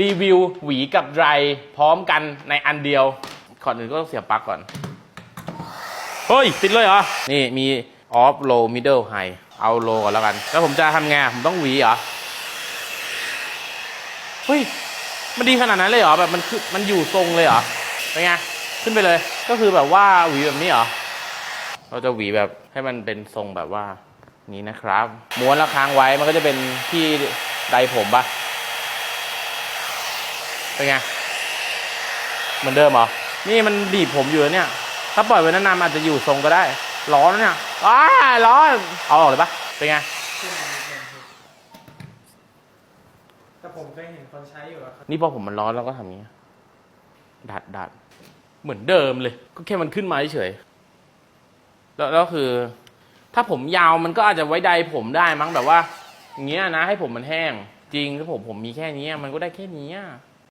รีวิวหวีกับไดรพร้อมกันในอันเดียว ก่อนอื่นก็ต้องเสียบปลั๊กก่อน เฮ้ย ติดเลยเหรอ นี่มี off low middle high เอา low ก่อนแล้วกัน แล้วผมจะทำไงผมต้องหวีเหรอ เฮ้ย มันดีขนาดนั้นเลยเหรอ แบบมันคือมันอยู่ทรงเลยเหรอ เป็นไง ขึ้นไปเลย ก็คือแบบว่าหวีแบบนี้เหรอ เราจะหวีแบบให้มันเป็นทรงแบบว่านี้นะครับ ม้วนแล้วค้างไว้มันก็จะเป็นที่ใดผมปะ เป็นไง เหมือนเดิมเหรอ นี่มันบีบผมอยู่แล้วเนี่ย ถ้าปล่อยไว้นานๆมันอาจจะอยู่ทรงก็ได้ ร้อนนะเนี่ยอ้าร้อน เอาออกเลยปะเป็นไงขึ้นมานิดนึงครับแต่ผมเคยเห็นคนใช้อยู่อะครับนี่พอผมมันร้อนแล้วก็ทำอย่างนี้ ดัดดัดเหมือนเดิมเลย ก็แค่มันขึ้นมาเฉยๆแล้วแล้วคือ ถ้าผมยาวมันก็อาจจะไว้ใดผมได้มั้งแบบว่าอย่างเงี้ยนะให้ผมมันแห้ง จริงถ้าผมผมมีแค่นี้มันก็ได้แค่นี้อะ